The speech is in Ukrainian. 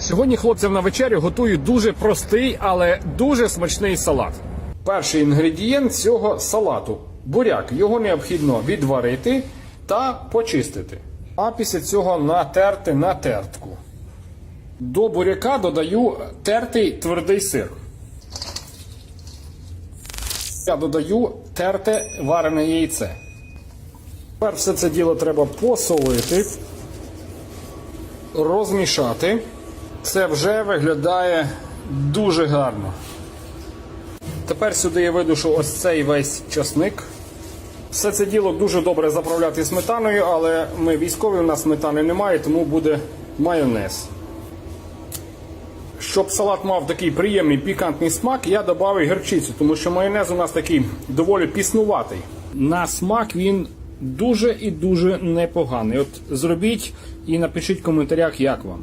Сьогодні хлопцям на вечерю готую дуже простий, але дуже смачний салат. Перший інгредієнт цього салату буряк. Його необхідно відварити та почистити. А після цього натерти на тертку. До буряка додаю тертий твердий сир. Я додаю терте варене яйце. Тепер все це діло треба посолити, розмішати. Це вже виглядає дуже гарно. Тепер сюди я видушу ось цей весь часник. Все це діло дуже добре заправляти сметаною, але ми військові, у нас сметани немає, тому буде майонез. Щоб салат мав такий приємний пікантний смак, я додав гірчицю, тому що майонез у нас такий доволі піснуватий. На смак він дуже і дуже непоганий. От зробіть і напишіть в коментарях, як вам.